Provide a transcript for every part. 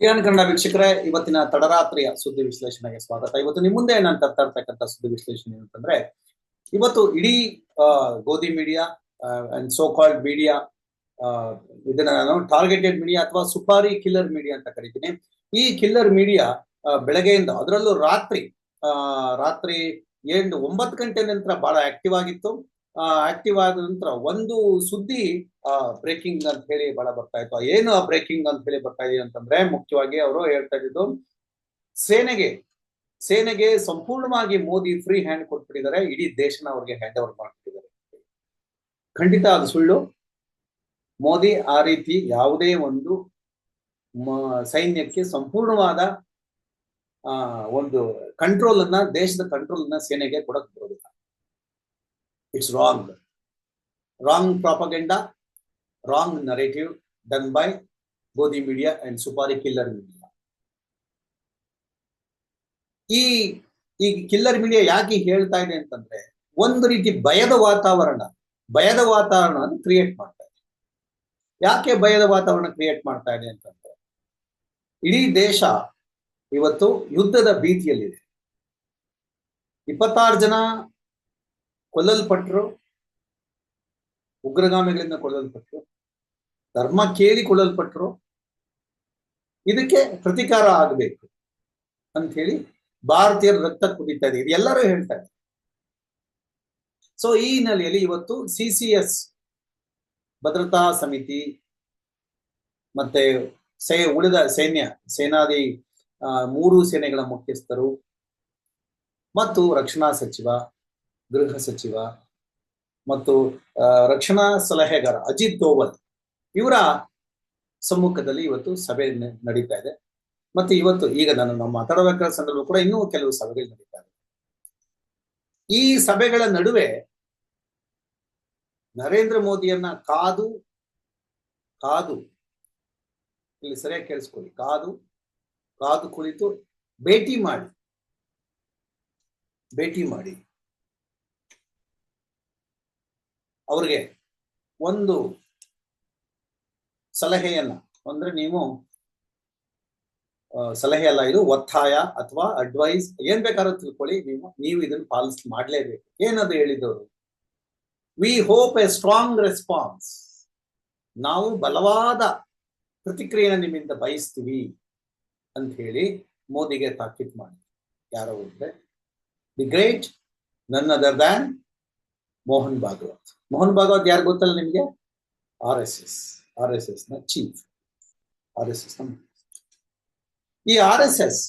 ಕಿರಣ್ ಕನ್ನಡ ವೀಕ್ಷಕರೇ, ಇವತ್ತಿನ ತಡರಾತ್ರಿಯ ಸುದ್ದಿ ವಿಶ್ಲೇಷಣೆಗೆ ಸ್ವಾಗತ. ಇವತ್ತು ನಿಮ್ಮ ಮುಂದೆ ನಾನು ತರ್ತಾ ಇರ್ತಕ್ಕಂಥ ಸುದ್ದಿ ವಿಶ್ಲೇಷಣೆ ಅಂತಂದ್ರೆ ಇವತ್ತು ಇಡೀ Godi media and so called media ಇದನ್ನ ನಾನು ಟಾರ್ಗೆಟೆಡ್ ಮೀಡಿಯಾ ಅಥವಾ ಸುಪಾರಿ ಕಿಲ್ಲರ್ ಮೀಡಿಯಾ ಅಂತ ಕರಿತೀನಿ. ಈ ಕಿಲ್ಲರ್ ಮೀಡಿಯಾ ಬೆಳಗ್ಗೆಯಿಂದ ಅದರಲ್ಲೂ ರಾತ್ರಿ ರಾತ್ರಿ ಏಳು ಒಂಬತ್ತು ಗಂಟೆ ನಂತರ ಬಹಳ ಆಕ್ಟಿವ್ ಆಗಿತ್ತು. ಆಕ್ಟಿವ್ ಆದ ನಂತರ ಒಂದು ಸುದ್ದಿ ಬ್ರೇಕಿಂಗ್ ಅಂತ ಹೇಳಿ ಬಹಳ ಬರ್ತಾ ಇತ್ತು. ಏನು ಆ ಬ್ರೇಕಿಂಗ್ ಅಂತ ಹೇಳಿ ಬರ್ತಾ ಇದೆ ಅಂತಂದ್ರೆ ಮುಖ್ಯವಾಗಿ ಅವರು ಹೇಳ್ತಾ ಇದ್ದು ಸೇನೆಗೆ ಸೇನೆಗೆ ಸಂಪೂರ್ಣವಾಗಿ ಮೋದಿ ಫ್ರೀ ಹ್ಯಾಂಡ್ ಕೊಟ್ಬಿಟ್ಟಿದ್ದಾರೆ. ಇಡೀ ದೇಶನ ಅವ್ರಿಗೆ ಹ್ಯಾಂಡ್ ಓವರ್ ಖಂಡಿತ ಅದು ಸುಳ್ಳು. ಮೋದಿ ಆ ರೀತಿ ಯಾವುದೇ ಒಂದು ಸೈನ್ಯಕ್ಕೆ ಸಂಪೂರ್ಣವಾದ, ಆ, ಒಂದು ಕಂಟ್ರೋಲ್ ಅನ್ನ ದೇಶದ ಕಂಟ್ರೋಲ್ ಅನ್ನ ಸೇನೆಗೆ ಕೊಡಕ್ ಬರೋದಿಲ್ಲ. It's wrong wrong propaganda wrong narrative done by Godi media and supari killer media ಈ ಈ ಕಿಲ್ಲರ್ ಮೀಡಿಯಾ ಯಾಕೆ ಹೇಳ್ತಾ ಇದೆ ಅಂತಂದ್ರೆ, ಒಂದು ರೀತಿ ಭಯದ ವಾತಾವರಣ ಭಯದ ವಾತಾವರಣ ಕ್ರಿಯೇಟ್ ಮಾಡ್ತಾ ಇದೆ. ಯಾಕೆ ಭಯದ ವಾತಾವರಣ ಕ್ರಿಯೇಟ್ ಮಾಡ್ತಾ ಇದೆ ಅಂತಂದ್ರೆ, ಇಡೀ ದೇಶ ಇವತ್ತು ಯುದ್ಧದ ಭೀತಿಯಲ್ಲಿದೆ. ಇಪ್ಪತ್ತಾರು ಜನ ಕೊಲ್ಲಲ್ಪಟ್ಟರು ಉಗ್ರಗಾಮಿಗಳಿಂದ ಕೊಲ್ಲಲ್ಪಟ್ಟರು ಧರ್ಮ ಕೇಳಿಕೊಳ್ಳಲ್ಪಟ್ಟರು ಇದಕ್ಕೆ ಪ್ರತಿಕಾರ ಆಗಬೇಕು ಅಂತ ಹೇಳಿ ಭಾರತೀಯರ ರಕ್ತ ಕುದೀತಾ ಇದೆ. ಇದು ಎಲ್ಲರೂ ಹೇಳ್ತಾರೆ ಸೊ ಈ ಹಿನ್ನೆಲೆಯಲ್ಲಿ ಇವತ್ತು ಸಿ ಸಿ ಎಸ್ ಭದ್ರತಾ ಸಮಿತಿ ಮತ್ತೆ ಸೇ, ಉಳಿದ ಸೈನ್ಯ, ಸೇನಾದಿ ಮೂರು ಸೇನೆಗಳ ಮುಖ್ಯಸ್ಥರು ಮತ್ತು ರಕ್ಷಣಾ ಸಚಿವ, ಗೃಹ ಸಚಿವ ಮತ್ತು ರಕ್ಷಣಾ ಸಲಹೆಗಾರ ಅಜಿತ್ ದೋವಲ್ ಇವರ ಸಮ್ಮುಖದಲ್ಲಿ ಇವತ್ತು ಸಭೆ ನಡೀತಾ ಇದೆ. ಮತ್ತೆ ಇವತ್ತು ಈಗ ನಾನು ನಮ್ಮ ಮಾತಾಡಬೇಕಾದ ಸಂದರ್ಭ ಕೂಡ ಇನ್ನೂ ಕೆಲವು ಸಭೆಗಳು ನಡೀತಾ ಇದೆ. ಈ ಸಭೆಗಳ ನಡುವೆ ನರೇಂದ್ರ ಮೋದಿಯನ್ನ ಕಾದು ಕಾದು, ಇಲ್ಲಿ ಸರಿಯಾಗಿ ಕೇಳಿಸ್ಕೊಳ್ಳಿ. ಕಾದು ಕಾದು ಕುಳಿತು ಭೇಟಿ ಮಾಡಿ ಭೇಟಿ ಮಾಡಿ. ಅವ್ರಿಗೆ ಒಂದು ಸಲಹೆಯನ್ನ. ಅಂದ್ರೆ ನೀವು ಸಲಹೆ ಅಲ್ಲ ಇದು ಒತ್ತಾಯ ಅಥವಾ ಅಡ್ವೈಸ್ ಏನ್ ಬೇಕಾದ್ರೂ ತಿಳ್ಕೊಳ್ಳಿ, ನೀವು ನೀವು ಇದನ್ನು ಪಾಲಿಸ್ ಮಾಡಲೇಬೇಕು. ಏನದು ಹೇಳಿದವರು we hope a strong response ನಾವು ಬಲವಾದ ಪ್ರತಿಕ್ರಿಯೆಯನ್ನು ನಿಮ್ಮಿಂದ ಬಯಸ್ತೀವಿ ಅಂತ ಹೇಳಿ ಮೋದಿಗೆ ತಾಕೀತ್ ಮಾಡಿ ಯಾರೋ ಅಂದ್ರೆ the great nun other than Mohan Bhagwat. Mohan Bhagwat ಯಾರು ಗೊತ್ತಲ್ಲ ನಿಮ್ಗೆ? R S S R S ಎಸ್ನ ಚೀಫ್ ಆರ್ ಎಸ್ ಎಸ್ ಈ ಆರ್ ಎಸ್ ಎಸ್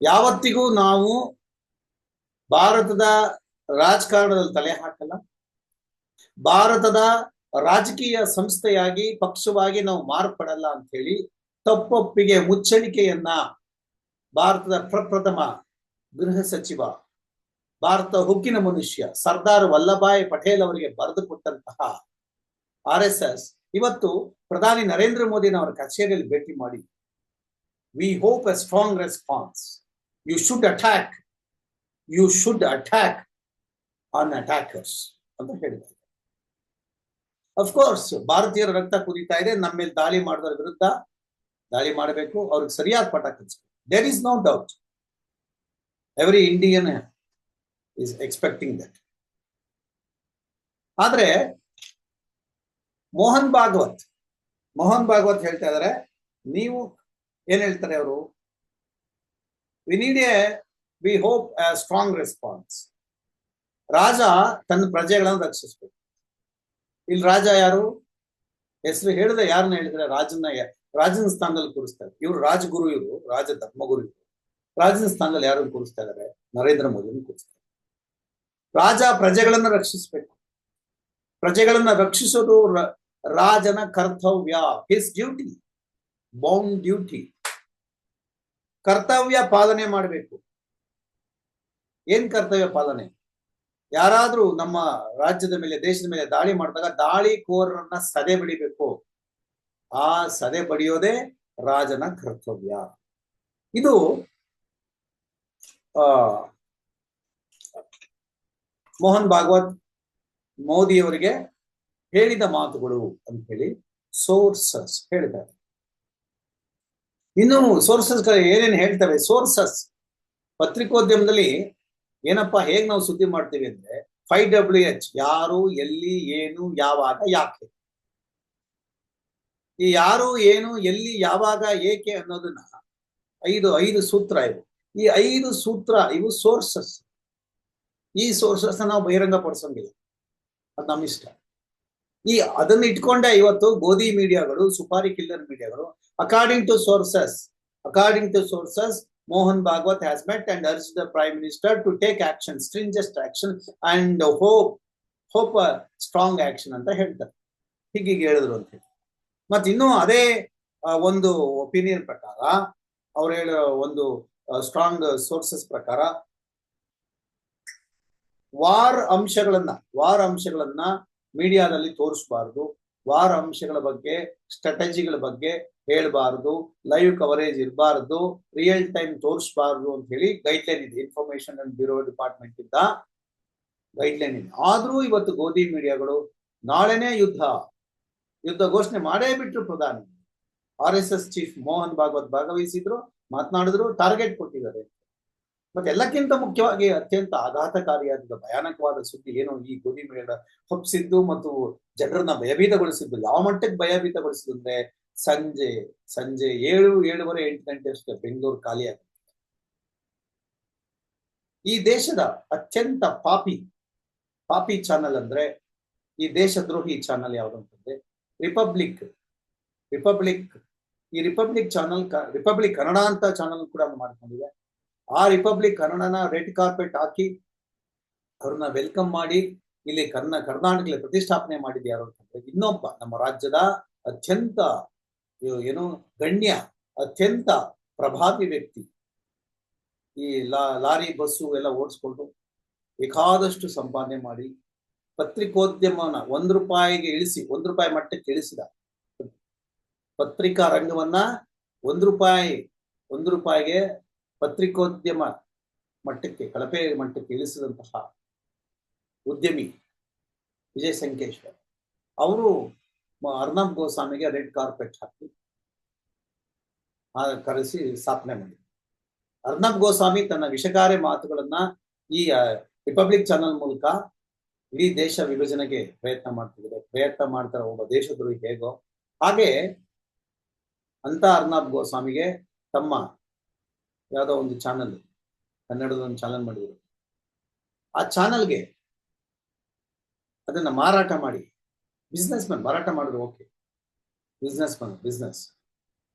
ಯಾವತ್ತಿಗೂ ನಾವು ಭಾರತದ ರಾಜಕಾರಣದಲ್ಲಿ ತಲೆ ಹಾಕಲ್ಲ. ಭಾರತದ ರಾಜಕೀಯ ಸಂಸ್ಥೆಯಾಗಿ, ಪಕ್ಷವಾಗಿ ನಾವು ಮಾರ್ಪಡಲ್ಲ ಅಂತ ಹೇಳಿ ತಪ್ಪೊಪ್ಪಿಗೆ ಮುಚ್ಚಳಿಕೆಯನ್ನ ಭಾರತದ ಪ್ರಪ್ರಥಮ ಗೃಹ ಸಚಿವ, ಭಾರತ ಹುಕ್ಕಿನ ಮನುಷ್ಯ ಸರ್ದಾರ್ ವಲ್ಲಭಾಯ್ ಪಟೇಲ್ ಅವರಿಗೆ ಬರೆದುಕೊಟ್ಟಂತಹ ಆರ್ ಎಸ್ ಎಸ್ ಇವತ್ತು ಪ್ರಧಾನಿ ನರೇಂದ್ರ ಮೋದಿನವರ ಕಚೇರಿಯಲ್ಲಿ ಭೇಟಿ ಮಾಡಿ we hope a strong response you should attack you should attack on attackers ಅಂತ ಹೇಳಿದ್ದಾರೆ. ಅಫ್ಕೋರ್ಸ್ ಭಾರತೀಯರ ರಕ್ತ ಕುದೀತಾ ಇದೆ. ನಮ್ಮ ಮೇಲೆ ದಾಳಿ ಮಾಡಿದವರ ವಿರುದ್ಧ ದಾಳಿ ಮಾಡಬೇಕು. ಅವ್ರಿಗೆ ಸರಿಯಾದ ಪಾಠ ಕಲಿಸಬೇಕು. There is no doubt every Indian is expecting that ಆದ್ರೆ ಮೋಹನ್ ಭಾಗವತ್. ಮೋಹನ್ ಭಾಗವತ್ ಹೇಳ್ತಾ ಇದಾರೆ. ನೀವು ಏನ್ ಹೇಳ್ತಾರೆ ಅವರು? We need a we hope a strong response ರಾಜ ತನ್ನ ಪ್ರಜೆಗಳನ್ನು ರಕ್ಷಿಸ್ಬೇಕು. ಇಲ್ಲಿ ರಾಜ ಯಾರು? ಹೆಸರು ಹೇಳಿದ್ರೆ ಯಾರನ್ನ ಹೇಳಿದ್ರೆ ರಾಜನ ರಾಜನ ಸ್ಥಾನದಲ್ಲಿ ಕೂರಿಸ್ತಾರೆ. ಇವರು ರಾಜಗುರು ಇವರು, ರಾಜ ಧರ್ಮಗುರು ಇವರು. ರಾಜನ ಸ್ಥಾನದಲ್ಲಿ ಯಾರನ್ನು ಕೂರಿಸ್ತಾ ಇದ್ದಾರೆ ನರೇಂದ್ರ ಮೋದಿಯನ್ನು ಕೂರಿಸ್ತಾರೆ. ರಾಜ ಪ್ರಜೆಗಳನ್ನು ರಕ್ಷಿಸ್ಬೇಕು. ಪ್ರಜೆಗಳನ್ನ ರಕ್ಷಿಸೋದು ರಾಜನ ಕರ್ತವ್ಯ ಹಿಸ್ ಡ್ಯೂಟಿ ಬೌಂಡ್ ಡ್ಯೂಟಿ ಕರ್ತವ್ಯ ಪಾಲನೆ ಮಾಡಬೇಕು. ಏನ್ ಕರ್ತವ್ಯ ಪಾಲನೆ? ಯಾರಾದ್ರೂ ನಮ್ಮ ರಾಜ್ಯದ ಮೇಲೆ, ದೇಶದ ಮೇಲೆ ದಾಳಿ ಮಾಡಿದಾಗ ದಾಳಿಕೋರರನ್ನ ಸದೆ ಬಡಿಬೇಕು. ಆ ಸದೆ ಬಡಿಯೋದೇ ರಾಜನ ಕರ್ತವ್ಯ. ಇದು ಮೋಹನ್ ಭಾಗವತ್ ಮೋದಿಯವರಿಗೆ ಹೇಳಿದ ಮಾತುಗಳು ಅಂತ ಹೇಳಿ ಸೋರ್ಸಸ್ ಹೇಳಿದ್ದಾರೆ. ಇನ್ನು ಸೋರ್ಸಸ್ ಏನೇನು ಹೇಳ್ತಾರೆ? ಸೋರ್ಸಸ್ ಪತ್ರಿಕೋದ್ಯಮದಲ್ಲಿ ಏನಪ್ಪಾ ಹೇಗ್ ನಾವು ಸುದ್ದಿ ಮಾಡ್ತೀವಿ ಅಂದ್ರೆ ಫೈವ್ ಡಬ್ಲ್ಯೂ ಎಚ್ ಯಾರು, ಎಲ್ಲಿ, ಏನು, ಯಾವಾಗ, ಯಾಕೆ? ಈ ಯಾರು, ಏನು, ಎಲ್ಲಿ, ಯಾವಾಗ, ಏಕೆ ಅನ್ನೋದನ್ನ ಐದು ಐದು ಸೂತ್ರ ಇವು. ಈ ಐದು ಸೂತ್ರ ಇವು ಸೋರ್ಸಸ್. ಈ ಸೋರ್ಸಸ್ ನಾವು ಬಹಿರಂಗ ಪಡಿಸಂಗಿಲ್ಲ. ನಮ್ಮ ಇಷ್ಟ. ಈ ಅದನ್ನ ಇಟ್ಕೊಂಡೆ ಇವತ್ತು ಗೋಧಿ ಮೀಡಿಯಾಗಳು, supari killer ಮೀಡಿಯಾಗಳು according to sources according to sources Mohan Bhagwat has met and urge the prime minister to take action stringent action and hope hope strong action ಅಂತ ಹೇಳ್ತಾರೆ. ಹೀಗೀಗೆ ಹೇಳಿದ್ರು ಅಂತ ಹೇಳಿ. ಮತ್ತೆ ಇನ್ನು ಅದೇ ಒಂದು ಒಪಿನಿಯನ್ ಪ್ರಕಾರ, ಅವ್ರು ಹೇಳೋ ಒಂದು ಸ್ಟ್ರಾಂಗ್ ಸೋರ್ಸಸ್ ಪ್ರಕಾರ ವಾರ್ ಅಂಶಗಳನ್ನ ವಾರ್ ಅಂಶಗಳನ್ನ ಮೀಡಿಯಾದಲ್ಲಿ ತೋರಿಸಬಾರ್ದು. ವಾರ್ ಅಂಶಗಳ ಬಗ್ಗೆ, ಸ್ಟ್ರಾಟಜಿಗಳ ಬಗ್ಗೆ ಹೇಳ್ಬಾರ್ದು. ಲೈವ್ ಕವರೇಜ್ ಇರಬಾರ್ದು. ರಿಯಲ್ ಟೈಮ್ ತೋರಿಸಬಾರ್ದು ಅಂತ ಹೇಳಿ ಗೈಡ್ಲೈನ್ ಇದೆ. ಇನ್ಫಾರ್ಮೇಶನ್ ಅಂಡ್ ಬ್ಯೂರೋ ಡಿಪಾರ್ಟ್ಮೆಂಟ್ ಇಂದ ಗೈಡ್ಲೈನ್ ಇದೆ. ಆದ್ರೂ ಇವತ್ತು ಗೋಧಿ ಮೀಡಿಯಾಗಳು ನಾಳೆನೇ ಯುದ್ಧ. ಯುದ್ಧ ಘೋಷಣೆ ಮಾಡೇ ಬಿಟ್ರು ಪ್ರಧಾನಿ. R S S chief Mohan Bhagwat ಭಾಗವಹಿಸಿದ್ರು, ಮಾತನಾಡಿದ್ರು, ಟಾರ್ಗೆಟ್ ಕೊಟ್ಟಿದ್ದಾರೆ. ಮತ್ತೆ ಎಲ್ಲಕ್ಕಿಂತ ಮುಖ್ಯವಾಗಿ ಅತ್ಯಂತ ಆಘಾತಕಾರಿಯಾದ ಭಯಾನಕವಾದ ಸುದ್ದಿ ಏನು ಈ ಗೋಧಿ ಮೇಳ ಹೊಪ್ಸಿದ್ದು ಮತ್ತು ಜನರನ್ನ ಭಯಭೀತಗೊಳಿಸಿದ್ದು, ಯಾವ ಮಟ್ಟಕ್ಕೆ ಭಯಭೀತಗೊಳಿಸಿದ್ದು ಅಂದ್ರೆ ಸಂಜೆ ಸಂಜೆ ಏಳು, ಏಳುವರೆ, ಎಂಟು ಗಂಟೆ ಅಷ್ಟೇ ಬೆಂಗಳೂರು ಖಾಲಿ ಈ ದೇಶದ ಅತ್ಯಂತ ಪಾಪಿ ಪಾಪಿ ಚಾನಲ್ ಅಂದ್ರೆ ಈ ದೇಶದ್ರೋಹಿ ಚಾನಲ್ ಯಾವುದು ಅಂತಂದ್ರೆ ರಿಪಬ್ಲಿಕ್ ರಿಪಬ್ಲಿಕ್, ಈ ರಿಪಬ್ಲಿಕ್ ಚಾನಲ್ ರಿಪಬ್ಲಿಕ್ ಕನ್ನಡ ಅಂತ ಚಾನಲ್ ಕೂಡ ಮಾಡ್ಕೊಂಡಿದೆ. ಆ ರಿಪಬ್ಲಿಕ್ ಕನ್ನಡನ ರೆಡ್ ಕಾರ್ಪೆಟ್ ಹಾಕಿ ಅವ್ರನ್ನ ವೆಲ್ಕಮ್ ಮಾಡಿ ಇಲ್ಲಿ ಕರ್ನ ಕರ್ನಾಟಕದಲ್ಲಿ ಪ್ರತಿಷ್ಠಾಪನೆ ಮಾಡಿದ್ದು ಯಾರು ಅಂತಂದ್ರೆ ಇನ್ನೊಬ್ಬ ನಮ್ಮ ರಾಜ್ಯದ ಅತ್ಯಂತ ಏನು ಗಣ್ಯ, ಅತ್ಯಂತ ಪ್ರಭಾವಿ ವ್ಯಕ್ತಿ. ಈ ಲಾ, ಲಾರಿ, ಬಸ್ಸು ಎಲ್ಲ ಓಡಿಸ್ಕೊಂಡು ಬೇಕಾದಷ್ಟು ಸಂಪಾದನೆ ಮಾಡಿ ಪತ್ರಿಕೋದ್ಯಮನ ಒಂದು ರೂಪಾಯಿಗೆ ಇಳಿಸಿ, ಒಂದು ರೂಪಾಯಿ ಮಟ್ಟಕ್ಕೆ ಇಳಿಸಿದ. ಪತ್ರಿಕಾ ರಂಗವನ್ನ ಒಂದು ರೂಪಾಯಿ, ಒಂದು ರೂಪಾಯಿಗೆ ಪತ್ರಿಕೋದ್ಯಮ ಮಟ್ಟಕ್ಕೆ, ಕಳಪೆ ಮಟ್ಟಕ್ಕೆ ಇಳಿಸಿದಂತಹ ಉದ್ಯಮಿ ವಿಜಯ್ ಸಂಕೇಶ್ವರ್. ಅವರು ಅರ್ನಬ್ ಗೋಸ್ವಾಮಿಗೆ ರೆಡ್ ಕಾರ್ಪೆಟ್ ಹಾಕಿ ಕರೆಸಿ ಸ್ಥಾಪನೆ ಮಾಡಿದ್ರು. ಅರ್ನಬ್ ಗೋಸ್ವಾಮಿ ತನ್ನ ವಿಷಕಾರಿ ಮಾತುಗಳನ್ನ ಈ ರಿಪಬ್ಲಿಕ್ ಚಾನಲ್ ಮೂಲಕ ಇಡೀ ದೇಶ ವಿಭಜನೆಗೆ ಪ್ರಯತ್ನ ಮಾಡ್ತಿದ್ದಾರೆ. ಪ್ರಯತ್ನ ಮಾಡ್ತಾರೆ ಒಬ್ಬ ದೇಶದ್ರೋಹಿ ಹೇಗೋ. ಹಾಗೆ ಅಂತ ಅರ್ನಬ್ ಗೋಸ್ವಾಮಿಗೆ ತಮ್ಮ ಯಾವುದೋ ಒಂದು ಚಾನಲ್ ಕನ್ನಡದ ಒಂದು ಚಾನಲ್ ಮಾಡಿದ್ರು. ಆ ಚಾನಲ್ಗೆ ಅದನ್ನ ಮಾರಾಟ ಮಾಡಿ ಬಿಸ್ನೆಸ್ ಮನ್ ಮಾರಾಟ ಮಾಡಿದ್ರು okay businessman business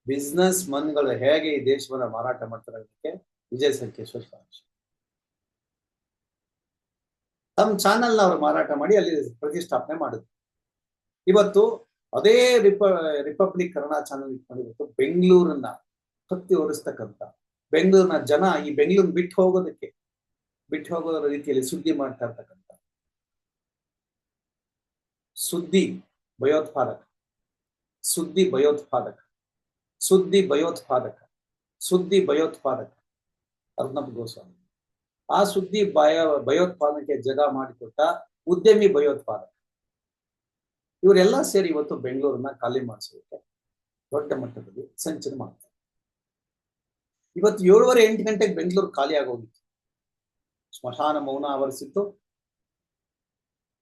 business ಮನ್ಗಳು ಹೇಗೆ ಈ ದೇಶವನ್ನ ಮಾರಾಟ ಮಾಡ್ತಾರೆ ಅದಕ್ಕೆ ವಿಜಯ್ ಸಂಕೇಶ್ವರ್ ಸಾಕ್ಷಿ. ತಮ್ಮ ಚಾನಲ್ನ ಅವರು ಮಾರಾಟ ಮಾಡಿ ಅಲ್ಲಿ ಪ್ರತಿಷ್ಠಾಪನೆ ಮಾಡಿದ್ರು. ಇವತ್ತು ಅದೇ ರಿಪ ರಿಪಬ್ಲಿಕ್ ಕನ್ನಡ ಚಾನಲ್ ಬೆಂಗಳೂರನ್ನ ಹತ್ತಿ ಓಡಿಸ್ತಕ್ಕಂಥ ಬೆಂಗಳೂರಿನ ಜನ ಈ ಬೆಂಗಳೂರು ಬಿಟ್ಟು ಹೋಗೋದಕ್ಕೆ, ಬಿಟ್ಟು ಹೋಗೋ ರೀತಿಯಲ್ಲಿ ಸುದ್ದಿ ಮಾಡ್ತಾ ಇರ್ತಕ್ಕಂಥ ಸುದ್ದಿ ಭಯೋತ್ಪಾದಕ ಸುದ್ದಿ ಭಯೋತ್ಪಾದಕ ಸುದ್ದಿ ಭಯೋತ್ಪಾದಕ ಸುದ್ದಿ ಭಯೋತ್ಪಾದಕ ಅರ್ನಬ್ ಗೋಸ್ವಾಮಿ. ಆ ಸುದ್ದಿ ಭಯ, ಭಯೋತ್ಪಾದನೆಗೆ ಜಗ ಮಾಡಿಕೊಟ್ಟ ಉದ್ಯಮಿ ಭಯೋತ್ಪಾದಕ. ಇವರೆಲ್ಲ ಸೇರಿ ಇವತ್ತು ಬೆಂಗಳೂರನ್ನ ಖಾಲಿ ಮಾಡಿಸೋದಕ್ಕೆ ದೊಡ್ಡ ಮಟ್ಟದಲ್ಲಿ ಸಂಚಲನ ಮಾಡ್ತಾರೆ. ಇವತ್ತು ಏಳುವರೆ ಎಂಟು ಗಂಟೆಗೆ ಬೆಂಗಳೂರು ಖಾಲಿ ಆಗೋಗಿತ್ತು. ಸ್ಮಶಾನ ಮೌನ ಆವರಿಸಿತ್ತು.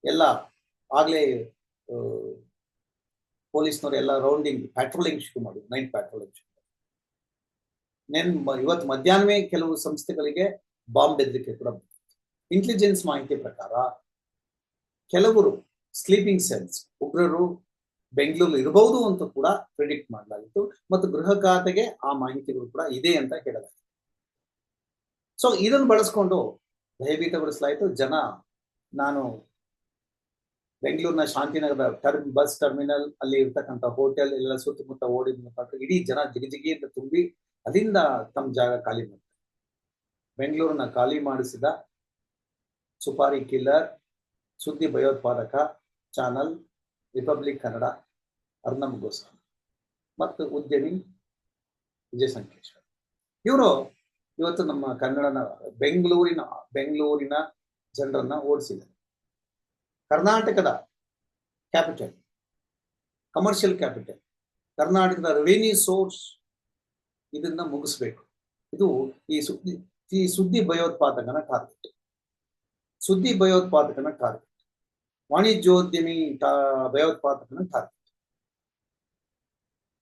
ಎಲ್ಲ ಆಗ್ಲೇ ಪೊಲೀಸ್ನವರು ಎಲ್ಲ ರೌಂಡಿಂಗ್ ಪ್ಯಾಟ್ರೋಲಿಂಗ್ ಶುರು ಮಾಡಿದ್ರು ನೈಟ್ ಪ್ಯಾಟ್ರೋಲಿಂಗ್ ಶುರು ನೆನ್ ಇವತ್ತು ಮಧ್ಯಾಹ್ನವೇ ಕೆಲವು ಸಂಸ್ಥೆಗಳಿಗೆ ಬಾಂಬ್ ಬೆದರಿಕೆ ಕೂಡ ಇಂಟೆಲಿಜೆನ್ಸ್ ಮಾಹಿತಿ ಪ್ರಕಾರ, ಕೆಲವರು ಸ್ಲೀಪಿಂಗ್ ಸೆಲ್ಸ್ ಉಗ್ರರು ಬೆಂಗಳೂರು ಇರಬಹುದು ಅಂತ ಕೂಡ ಪ್ರಿಡಿಕ್ಟ್ ಮಾಡಲಾಗಿತ್ತು ಮತ್ತು ಗೃಹ ಖಾತೆಗೆ ಆ ಮಾಹಿತಿಗಳು ಕೂಡ ಇದೆ ಅಂತ ಹೇಳಲಾಗಿತ್ತು ಸೊ ಇದನ್ನು ಬಳಸ್ಕೊಂಡು ಭಯಭೀತಗೊಳಿಸಲಾಯಿತು ಜನ, ನಾನು ಬೆಂಗಳೂರಿನ ಶಾಂತಿನಗರದ ಟರ್ಮ್, ಬಸ್ ಟರ್ಮಿನಲ್ ಅಲ್ಲಿ ಇರ್ತಕ್ಕಂಥ ಹೋಟೆಲ್, ಎಲ್ಲ ಸುತ್ತಮುತ್ತ ಓಡಿದ ಮುಖಾಂತರ ಇಡೀ ಜನ ಜಿಗಿಜಿಗಿಯಿಂದ ತುಂಬಿ ಅಲ್ಲಿಂದ ತಮ್ಮ ಜಾಗ ಖಾಲಿ ಮಾಡ್ತಾರೆ. ಬೆಂಗಳೂರನ್ನ ಖಾಲಿ ಮಾಡಿಸಿದ ಸುಪಾರಿ ಕಿಲ್ಲರ್, ಸುದ್ದಿ ಭಯೋತ್ಪಾದಕ ಚಾನಲ್ ರಿಪಬ್ಲಿಕ್ ಕನ್ನಡ ಅರ್ನಮ್ ಗೋಸ್ವಾಮಿ ಮತ್ತು ಉದ್ಯಮಿ ವಿಜಯ ಸಂಕೇಶ್ವರ್ ಇವರು ಇವತ್ತು ನಮ್ಮ ಕನ್ನಡನ, ಬೆಂಗಳೂರಿನ ಬೆಂಗಳೂರಿನ ಜನರನ್ನ ಓಡಿಸಿದ್ದಾರೆ. ಕರ್ನಾಟಕದ ಕ್ಯಾಪಿಟಲ್ ಕಮರ್ಷಿಯಲ್ ಕ್ಯಾಪಿಟಲ್ ಕರ್ನಾಟಕದ ರೆವಿನ್ಯೂ ಸೋರ್ಸ್ ಇದನ್ನ ಮುಗಿಸ್ಬೇಕು. ಇದು ಈ ಸುದ್ದಿ ಈ ಸುದ್ದಿ ಭಯೋತ್ಪಾದಕನ ಟಾರ್ಗೆಟ್ ಸುದ್ದಿ ಭಯೋತ್ಪಾದಕನ ಟಾರ್ಗೆಟ್ ವಾಣಿಜ್ಯೋದ್ಯಮಿ ಭಯೋತ್ಪಾದಕನ ಟಾರ್ಗೆಟ್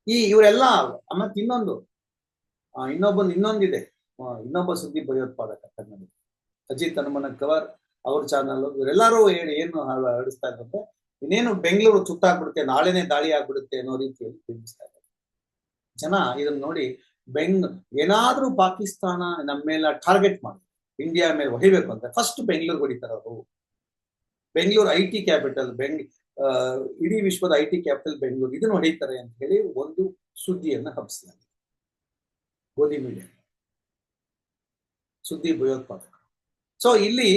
ಈ ಇವರೆಲ್ಲ, ಮತ್ತೆ ಇನ್ನೊಂದು ಇನ್ನೊಬ್ಬನ್, ಇನ್ನೊಂದಿದೆ. ಇನ್ನೊಬ್ಬ ಸುದ್ದಿ ಭಯೋತ್ಪಾದಕ ಕನ್ನಡ. ಅಜಿತ್ ಹನುಮನ ಕವರ್, ಅವ್ರ ಚಾನಲ್ ಇವರೆಲ್ಲರೂ ಹೇಳಿ ಏನು ಹರ- ಹರಡಿಸ್ತಾ ಇದ್ದಂತೆ ಇನ್ನೇನು ಬೆಂಗಳೂರು ತುತ್ತಾಗ್ಬಿಡುತ್ತೆ, ನಾಳೆನೆ ದಾಳಿ ಆಗ್ಬಿಡುತ್ತೆ ಅನ್ನೋ ರೀತಿಯಲ್ಲಿ ಬಿಂಬಿಸ್ತಾ ಇದ್ದಾರೆ. ಜನ ಇದನ್ನ ನೋಡಿ ಬೆಂಗ್, ಏನಾದ್ರೂ ಪಾಕಿಸ್ತಾನ ನಮ್ಮ ಮೇಲೆ ಟಾರ್ಗೆಟ್ ಮಾಡಿ, ಇಂಡಿಯಾ ಮೇಲೆ ಹೊಡಿಬೇಕು ಅಂತ ಫಸ್ಟ್ ಬೆಂಗಳೂರು ಹೊಡಿತಾರ ಅವರು. ಬೆಂಗಳೂರು ಐ ಟಿ ಕ್ಯಾಪಿಟಲ್ ಬೆಂಗ್ ಇಡೀ ವಿಶ್ವದ ಐ ಟಿ ಕ್ಯಾಪಿಟಲ್ ಬೆಂಗಳೂರು. ಇದನ್ನು ಹೊಡಿತಾರೆ ಅಂತ ಹೇಳಿ ಒಂದು ಸುದ್ದಿಯನ್ನ ಹಬ್ಬಿಸಲಾಗಿದೆ ಗೋಧಿ ಮೀಡಿಯಾ ಸುದ್ದಿ ಭಯೋತ್ಪಾದಕ. ಸೊ ಇಲ್ಲಿ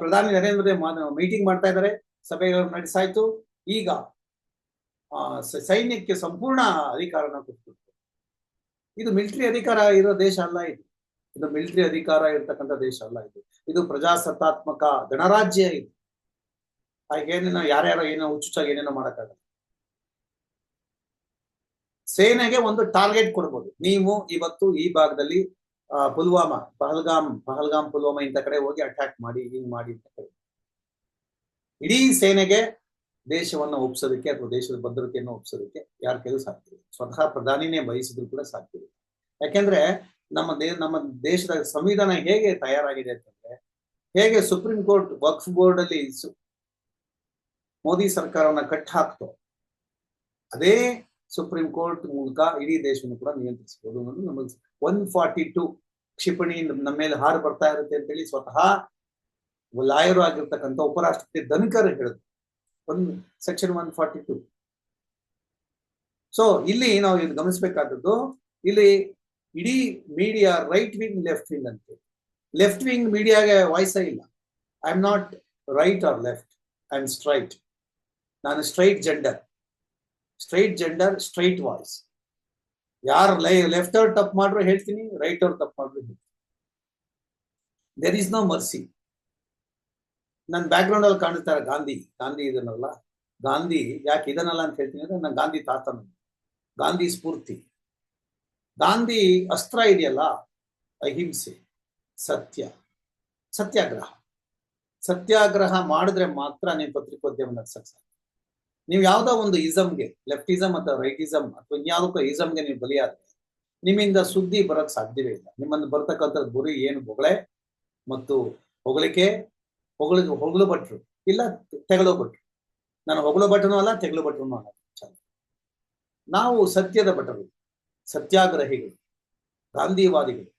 ಪ್ರಧಾನಿ ನರೇಂದ್ರ ಮೋದಿ ಮೀಟಿಂಗ್ ಮಾಡ್ತಾ ಇದ್ದಾರೆ. ಸಭೆಗಳು ನಡೆಸಾಯ್ತು. ಈಗ ಸೈನ್ಯಕ್ಕೆ ಸಂಪೂರ್ಣ ಅಧಿಕಾರನ ಕೊಟ್ಬಿಟ್ಟು ಇದು ಮಿಲಿಟರಿ ಅಧಿಕಾರ ಇರೋ ದೇಶ ಅಲ್ಲ ಇದು. ಇದು ಮಿಲಿಟರಿ ಅಧಿಕಾರ ಇರ್ತಕ್ಕಂಥ ದೇಶ ಅಲ್ಲ ಇದು. ಇದು ಪ್ರಜಾಸತ್ತಾತ್ಮಕ ಗಣರಾಜ್ಯ ಇದು. ಹಾಗೇನೇನೋ ಯಾರ್ಯಾರೋ ಏನೋ ಹುಚ್ಚುಚ್ಚಾಗಿ ಏನೇನೋ ಮಾಡೋಕ್ಕಾಗಲ್ಲ. ಸೇನೆಗೆ ಒಂದು ಟಾರ್ಗೆಟ್ ಕೊಡ್ಬೋದು. ನೀವು ಇವತ್ತು ಈ ಭಾಗದಲ್ಲಿ ಪುಲ್ವಾಮಾ, ಪಹಲ್ಗಾಮ್ ಪಹಲ್ಗಾಮ್ ಪುಲ್ವಾಮಾ ಇಂಥ ಕಡೆ ಹೋಗಿ ಅಟ್ಯಾಕ್ ಮಾಡಿ, ಹಿಂಗ್ ಮಾಡಿ ಅಂತ ಕಡೆ ಇಡೀ ಸೇನೆಗೆ ದೇಶವನ್ನು ಒಪ್ಸೋದಕ್ಕೆ ಅಥವಾ ದೇಶದ ಭದ್ರತೆಯನ್ನು ಒಪ್ಸೋದಕ್ಕೆ ಯಾರ ಕೈಲೂ ಸಾಧ್ಯ. ಸ್ವತಃ ಪ್ರಧಾನಿನೇ ಬಯಸಿದ್ರು ಕೂಡ ಸಾಧ್ಯ ಯಾಕೆಂದ್ರೆ ನಮ್ಮ ದೇ, ನಮ್ಮ ದೇಶದ ಸಂವಿಧಾನ ಹೇಗೆ ತಯಾರಾಗಿದೆ ಅಂತಂದ್ರೆ, ಹೇಗೆ ಸುಪ್ರೀಂ ಕೋರ್ಟ್ ವಕ್ಫ್ ಬೋರ್ಡ್ ಅಲ್ಲಿ ಮೋದಿ ಸರ್ಕಾರವನ್ನ ಕಟ್ ಹಾಕ್ತೋ, ಅದೇ ಸುಪ್ರೀಂ ಕೋರ್ಟ್ ಮೂಲಕ ಇಡೀ ದೇಶವನ್ನು ಕೂಡ ನಿಯಂತ್ರಿಸಬಹುದು ಅನ್ನೋದು ನಮಗೆ ಒನ್ ಫಾರ್ಟಿ ಟು ಕ್ಷಿಪಣಿ ನಮ್ಮ ಮೇಲೆ ಹಾರು ಬರ್ತಾ ಇರುತ್ತೆ ಅಂತೇಳಿ ಸ್ವತಃ ಲಾಯರು ಆಗಿರ್ತಕ್ಕಂಥ ಉಪರಾಷ್ಟ್ರಪತಿ ಧನ್ಕರ್ ಹೇಳಿದ್ರು. ಒಂದು section one forty two so ಇಲ್ಲಿ ನಾವು ಇದು ಗಮನಿಸಬೇಕಾದದ್ದು, ಇಲ್ಲಿ ಇಡೀ media right wing left wing ಅಂತ. ಲೆಫ್ಟ್ ವಿಂಗ್ ಮೀಡಿಯಾಗೆ ವಾಯ್ಸೇ ಇಲ್ಲ. I am not right or left I am straight ನಾನು straight gender straight gender straight voice ಯಾರು ಲೈ ಲೆಫ್ಟ್ ಅವ್ರು ತಪ್ಪು ಮಾಡ್ರು ಹೇಳ್ತೀನಿ ರೈಟ್ ಅವ್ರು ತಪ್ಪು ಮಾಡ್ರು ಹೇಳ್ತೀನಿ. ದೇರ್ ಈಸ್ ನೋ ಮರ್ಸಿ ನನ್ನ ಬ್ಯಾಕ್ಗ್ರೌಂಡ್ ಅಲ್ಲಿ ಕಾಣಿಸ್ತಾರೆ ಗಾಂಧಿ ಗಾಂಧಿ ಇದನ್ನಲ್ಲ. ಗಾಂಧಿ ಯಾಕೆ ಇದನ್ನಲ್ಲ ಅಂತ ಹೇಳ್ತೀನಿ ಅಂದ್ರೆ ನನ್ನ ಗಾಂಧಿ ತಾತನ ಗಾಂಧಿ ಸ್ಫೂರ್ತಿ. ಗಾಂಧಿ ಅಸ್ತ್ರ ಇದೆಯಲ್ಲ, ಅಹಿಂಸೆ, ಸತ್ಯ, ಸತ್ಯಾಗ್ರಹ. ಸತ್ಯಾಗ್ರಹ ಮಾಡಿದ್ರೆ ಮಾತ್ರ ನೀವು ಪತ್ರಿಕೋದ್ಯಮ ನಡೆಸಕ್ಕೆ ಸಾಧ್ಯ. ನೀವು ಯಾವ್ದೋ ಒಂದು ಇಸಮ್ಗೆ ಲೆಫ್ಟಿಸಮ್ ಅಥವಾ ರೈಟಿಸಮ್ ಅಥವಾ ಇನ್ಯಾವುದಕ್ಕೋ ಇಸಮ್ಗೆ ನೀವು ಬಲಿಯಾದ್ರೆ, ನಿಮ್ಮಿಂದ ಸುದ್ದಿ ಬರಕ್ ಸಾಧ್ಯವೇ ಇಲ್ಲ. ನಿಮ್ಮನ್ನು ಬರ್ತಕ್ಕಂಥ ಗುರಿ ಏನು? ಹೊಗಳೆ ಮತ್ತು ಹೊಗಳಿಕೆ, ಹೊಗಳ, ಹೊಗಳು ಭಟ್ರು. ಇಲ್ಲ, ತೆಗಳು ಭಟ್ರು. ನಾನು ಹೊಗಳು ಭಟ್ರನೂ ಅಲ್ಲ, ತೆಗಳು ಭಟ್ರನೂ ಅಲ್ಲ. ನಾವು ಸತ್ಯದ ಭಟರು, ಸತ್ಯಾಗ್ರಹಿಗಳು, ಗಾಂಧಿವಾದಿಗಳು.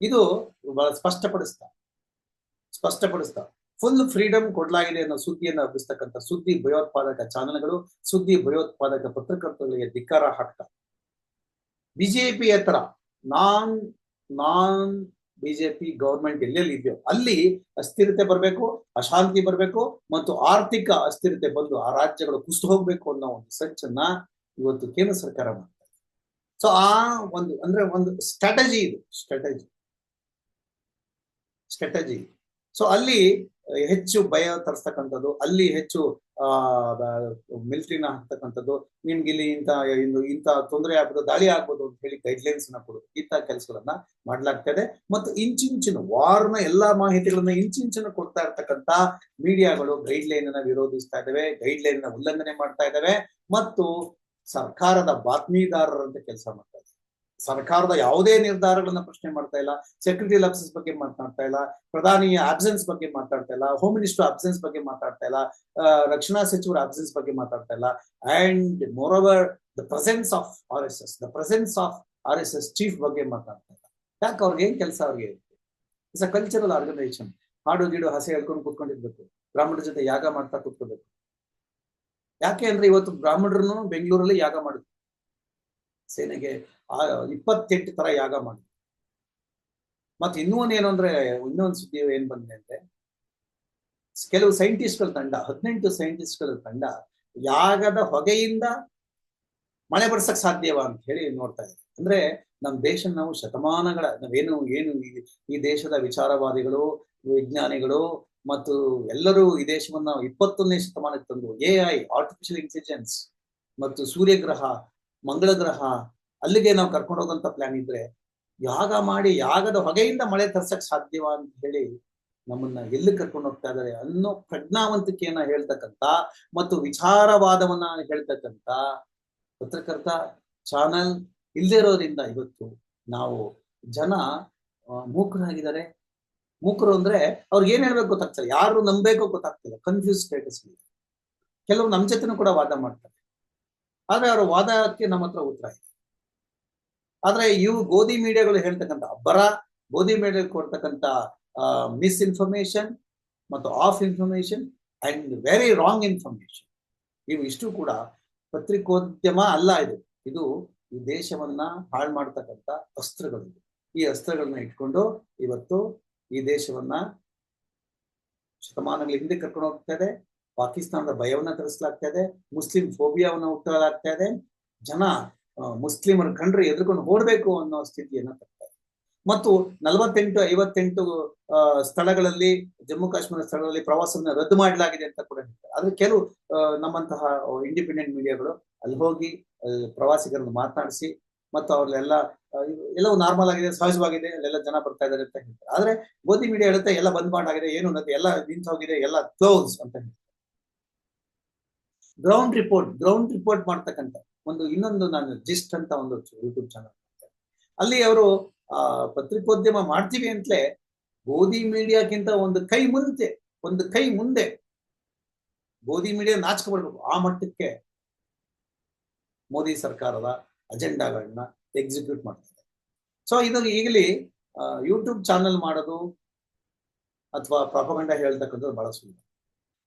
ಇದು ಬಹಳ ಸ್ಪಷ್ಟಪಡಿಸ್ತಾ ಸ್ಪಷ್ಟಪಡಿಸ್ತಾ. ಫುಲ್ ಫ್ರೀಡಮ್ ಕೊಡಲಾಗಿದೆ ಅನ್ನೋ ಸುದ್ದಿಯನ್ನು ಹಬ್ಬಿಸ್ತಕ್ಕಂಥ ಸುದ್ದಿ ಭಯೋತ್ಪಾದಕ ಚಾನೆಲ್ಗಳು, ಸುದ್ದಿ ಭಯೋತ್ಪಾದಕ ಪತ್ರಕರ್ತಗಳಿಗೆ ಧಿಕ್ಕಾರ ಹಾಕ್ತಾ. ಬಿಜೆಪಿ ಹತ್ರ ನಾನ್ ನಾನ್ ಬಿಜೆಪಿ ಗೌರ್ಮೆಂಟ್ ಎಲ್ಲೆಲ್ಲಿ ಇದೆಯೋ ಅಲ್ಲಿ ಅಸ್ಥಿರತೆ ಬರಬೇಕು, ಅಶಾಂತಿ ಬರಬೇಕು ಮತ್ತು ಆರ್ಥಿಕ ಅಸ್ಥಿರತೆ ಬಂದು ಆ ರಾಜ್ಯಗಳು ಕುಸಿದು ಹೋಗ್ಬೇಕು ಅನ್ನೋ ಒಂದು ಸಂಚನ್ನ ಇವತ್ತು ಕೇಂದ್ರ ಸರ್ಕಾರ ಮಾಡ್ತಾರೆ ಸೊ ಆ ಒಂದು ಅಂದ್ರೆ ಒಂದು ಸ್ಟ್ರಾಟಜಿ ಇದು, ಸ್ಟ್ರಾಟಜಿ. ಸ್ಟ್ರಾಟಜಿ. ಸೊ ಅಲ್ಲಿ ಹೆಚ್ಚು ಭಯ ತರಿಸ್ತಕ್ಕಂಥದ್ದು, ಅಲ್ಲಿ ಹೆಚ್ಚು, ಆ ಮಿಲಿಟರಿನ ಹಾಕ್ತಕ್ಕಂಥದ್ದು, ನಿಮ್ಗೆ ಇಲ್ಲಿ ಇಂಥ, ಇಂದು ಇಂಥ ತೊಂದರೆ ಆಗ್ಬೋದು, ದಾಳಿ ಆಗ್ಬೋದು ಅಂತ ಹೇಳಿ ಗೈಡ್ಲೈನ್ಸ್ನ ಕೊಡೋದು ಇಂಥ ಕೆಲಸಗಳನ್ನ ಮಾಡ್ಲಾಗ್ತದೆ. ಮತ್ತು ಇಂಚಿಂಚಿನ ವಾರ್ನ ಎಲ್ಲಾ ಮಾಹಿತಿಗಳನ್ನ ಇಂಚಿಂಚಿನ ಕೊಡ್ತಾ ಇರ್ತಕ್ಕಂಥ ಮೀಡಿಯಾಗಳು ಗೈಡ್ ಲೈನ್ ಅನ್ನ ವಿರೋಧಿಸ್ತಾ ಇದಾವೆ ಗೈಡ್ ಲೈನ್ನ ಉಲ್ಲಂಘನೆ ಮಾಡ್ತಾ ಇದಾವೆ, ಮತ್ತು ಸರ್ಕಾರದ ಬಾತ್ಮೀದಾರರಂತೆ ಕೆಲಸ ಮಾಡ್ತಾ ಇದ್ದಾರೆ ಸರ್ಕಾರದ ಯಾವುದೇ ನಿರ್ಧಾರಗಳನ್ನ ಪ್ರಶ್ನೆ ಮಾಡ್ತಾ ಇಲ್ಲ. ಸೆಕ್ರೆಟರಿ ಲಾಪ್ಸಸ್ ಬಗ್ಗೆ ಮಾತನಾಡ್ತಾ ಇಲ್ಲ. ಪ್ರಧಾನಿಯ ಅಬ್ಸೆನ್ಸ್ ಬಗ್ಗೆ ಮಾತಾಡ್ತಾ ಇಲ್ಲ. ಹೋಮ್ ಮಿನಿಸ್ಟರ್ ಅಬ್ಸೆನ್ಸ್ ಬಗ್ಗೆ ಮಾತಾಡ್ತಾ ಇಲ್ಲ. ರಕ್ಷಣಾ ಸಚಿವರ ಅಬ್ಸೆನ್ಸ್ ಬಗ್ಗೆ ಮಾತಾಡ್ತಾ ಇಲ್ಲ. And more over the presence of R S S the presence of R S S chief ಬಗ್ಗೆ ಮಾತಾಡ್ತಾ ಇಲ್ಲ. ಯಾಕೆ ಅವ್ರಿಗೆ ಏನ್ ಕೆಲಸ ಅವ್ರಿಗೆ? ಇಟ್ಸ್ ಅ ಕಲ್ಚರಲ್ ಆರ್ಗನೈಸೇಷನ್ ಹಾಡು, ಗೀಡು, ಹಸೆ ಹೇಳ್ಕೊಂಡು ಕೂತ್ಕೊಂಡಿರ್ಬೇಕು. ಬ್ರಾಹ್ಮಣರ ಜೊತೆ ಯಾಗ ಮಾಡ್ತಾ ಕೂತ್ಕೋಬೇಕು ಯಾಕೆ ಅಂದ್ರೆ ಇವತ್ತು ಬ್ರಾಹ್ಮಣರನ್ನು ಬೆಂಗಳೂರಲ್ಲಿ ಯಾಗ ಮಾಡಿದ್ರು. ಸೇನೆಗೆ ಇಪ್ಪತ್ತೆಂಟು ತರ ಯಾಗ ಮಾಡಿದ್ರು. ಮತ್ತೆ ಇನ್ನೂ ಏನು ಅಂದ್ರೆ, ಇನ್ನೊಂದು ಸುದ್ದಿ ಏನ್ ಬಂದಿದೆ ಅಂದ್ರೆ, ಕೆಲವು ಸೈಂಟಿಸ್ಟ್ಗಳ ತಂಡ, ಹದಿನೆಂಟು ಸೈಂಟಿಸ್ಟ್ಗಳ ತಂಡ ಯಾಗದ ಹೊಗೆಯಿಂದ ಮಳೆ ಬರ್ಸಕ್ ಸಾಧ್ಯವಾ ಅಂತ ಹೇಳಿ ನೋಡ್ತಾ ಇದ್ದಾರೆ. ಅಂದ್ರೆ ನಮ್ಮ ದೇಶ ನಾವು ಶತಮಾನಗಳ, ನಾವೇನು, ಏನು ಈ ದೇಶದ ವಿಚಾರವಾದಿಗಳು, ವಿಜ್ಞಾನಿಗಳು ಮತ್ತು ಎಲ್ಲರೂ ಈ ದೇಶವನ್ನ ಇಪ್ಪತ್ತೊಂದನೇ ಶತಮಾನಕ್ಕೆ ತಂದು, ಎ ಐ ಆರ್ಟಿಫಿಷಿಯಲ್ ಇಂಟೆಲಿಜೆನ್ಸ್ ಮತ್ತು ಸೂರ್ಯಗ್ರಹ ಮಂಗಳ ಗ್ರಹ ಅಲ್ಲಿಗೆ ನಾವು ಕರ್ಕೊಂಡು ಹೋಗುವಂತ ಪ್ಲಾನ್ ಇದ್ರೆ ಯಾಗ ಮಾಡಿ ಯಾಗದ ಹೊಗೆಯಿಂದ ಮಳೆ ತರ್ಸಕ್ ಸಾಧ್ಯವ ಅಂತ ಹೇಳಿ ನಮ್ಮನ್ನ ಎಲ್ಲಿ ಕರ್ಕೊಂಡು ಹೋಗ್ತಾ ಇದ್ದಾರೆ ಅನ್ನೋ ಪ್ರಜ್ಞಾವಂತಿಕೆಯನ್ನ ಹೇಳ್ತಕ್ಕಂತ ಮತ್ತು ವಿಚಾರವಾದವನ್ನ ಹೇಳ್ತಕ್ಕಂತ ಪತ್ರಕರ್ತ ಚಾನಲ್ ಇಲ್ಲದೆ ಇರೋದ್ರಿಂದ ಇವತ್ತು ನಾವು ಜನ ಮೂಕರಾಗಿದ್ದಾರೆ. ಮೂಕರು ಅಂದ್ರೆ ಅವ್ರಿಗೆ ಏನ್ ಹೇಳ್ಬೇಕು ಗೊತ್ತಾಗ್ತಾರೆ ಯಾರು ನಂಬೇಕೋ ಗೊತ್ತಾಗ್ತಿಲ್ಲ. ಕನ್ಫ್ಯೂಸ್ ಸ್ಟೇಟಸ್ ಕೆಲವು ನಮ್ಮ ಜೊತೆನೂ ಕೂಡ ವಾದ ಮಾಡ್ತಾರೆ. ಆದ್ರೆ ಅವರ ವಾದಕ್ಕೆ ನಮ್ಮ ಹತ್ರ ಉತ್ತರ ಇದೆ ಆದ್ರೆ ಇವು ಗೋಧಿ ಮೀಡಿಯಾಗಳು ಹೇಳ್ತಕ್ಕಂಥ ಅಬ್ಬರ ಗೋಧಿ ಮೀಡಿಯಾ ಕೊಡ್ತಕ್ಕಂಥ ಮಿಸ್ ಇನ್ಫಾರ್ಮೇಶನ್ ಮತ್ತು half information and very wrong information ಇವು ಇಷ್ಟು ಕೂಡ ಪತ್ರಿಕೋದ್ಯಮ ಅಲ್ಲ ಇದು. ಇದು ಈ ದೇಶವನ್ನ ಹಾಳು ಮಾಡ್ತಕ್ಕಂಥ ಅಸ್ತ್ರಗಳು. ಈ ಅಸ್ತ್ರಗಳನ್ನ ಇಟ್ಕೊಂಡು ಇವತ್ತು ಈ ದೇಶವನ್ನ ಶತಮಾನಗಳ ಹಿಂದೆ ಕರ್ಕೊಂಡು ಹೋಗ್ತಾ ಇದೆ. ಪಾಕಿಸ್ತಾನದ ಭಯವನ್ನ ತರಿಸಲಾಗ್ತಾ ಇದೆ. ಮುಸ್ಲಿಂ ಫೋಬಿಯಾವನ್ನ ಹುಟ್ಟಲಾಗ್ತಾ ಇದೆ. ಜನ ಮುಸ್ಲಿಮರ ಕಂಡ್ರೆ ಎದುರ್ಕೊಂಡು ಓಡ್ಬೇಕು ಅನ್ನೋ ಸ್ಥಿತಿಯನ್ನ ತರ್ತಾರೆ. ಮತ್ತು ನಲವತ್ತೆಂಟು, ಐವತ್ತೆಂಟು ಸ್ಥಳಗಳಲ್ಲಿ, ಜಮ್ಮು ಕಾಶ್ಮೀರ ಸ್ಥಳಗಳಲ್ಲಿ ಪ್ರವಾಸವನ್ನು ರದ್ದು ಮಾಡಲಾಗಿದೆ ಅಂತ ಕೂಡ ಹೇಳ್ತಾರೆ. ಆದ್ರೆ ಕೆಲವು ನಮ್ಮಂತಹ ಇಂಡಿಪೆಂಡೆಂಟ್ ಮೀಡಿಯಾಗಳು ಅಲ್ಲಿ ಹೋಗಿ ಪ್ರವಾಸಿಗರನ್ನು ಮಾತನಾಡಿಸಿ, ಮತ್ತು ಅವ್ರಲ್ಲೆಲ್ಲ ಎಲ್ಲವೂ ನಾರ್ಮಲ್ ಆಗಿದೆ, ಸಹಜವಾಗಿದೆ, ಅಲ್ಲೆಲ್ಲ ಜನ ಬರ್ತಾ ಇದ್ದಾರೆ ಅಂತ ಹೇಳ್ತಾರೆ. ಆದ್ರೆ ಗೋಧಿ ಮೀಡಿಯಾ ಹೇಳುತ್ತೆ, ಎಲ್ಲ ಬಂದ್ ಮಾಡಾಗಿದೆ, ಏನು ಅನ್ನೋದು, ಎಲ್ಲ ನಿಂತು ಹೋಗಿದೆ, ಎಲ್ಲ ಕ್ಲೋಸ್ ಅಂತ ಹೇಳ್ತಾರೆ. ಗ್ರೌಂಡ್ ರಿಪೋರ್ಟ್ ಗ್ರೌಂಡ್ ರಿಪೋರ್ಟ್ ಮಾಡ್ತಕ್ಕಂಥ ಒಂದು ಇನ್ನೊಂದು ನಾನು ಜಿಸ್ಟ್ ಅಂತ ಒಂದು ಯೂಟ್ಯೂಬ್ ಚಾನಲ್ ಅಲ್ಲಿ ಅವರು ಪತ್ರಿಕೋದ್ಯಮ ಮಾಡ್ತೀವಿ ಅಂತಲೇ ಗೋಧಿ ಮೀಡಿಯಾಕ್ಕಿಂತ ಒಂದು ಕೈ ಮುಂದೆ, ಒಂದು ಕೈ ಮುಂದೆ ಗೋಧಿ ಮೀಡಿಯಾ ನಾಚಿಕೊಳ್ಬೇಕು ಆ ಮಟ್ಟಕ್ಕೆ ಮೋದಿ ಸರ್ಕಾರದ ಅಜೆಂಡಾಗಳನ್ನ ಎಕ್ಸಿಕ್ಯೂಟ್ ಮಾಡ್ತಾರೆ ಸೊ ಇದು ಈಗಲಿ ಯೂಟ್ಯೂಬ್ ಚಾನಲ್ ಮಾಡೋದು ಅಥವಾ ಪ್ರಾಪಗಂಡ ಹೇಳ್ತಕ್ಕಂಥದ್ದು ಬಹಳ ಸುಲಭ.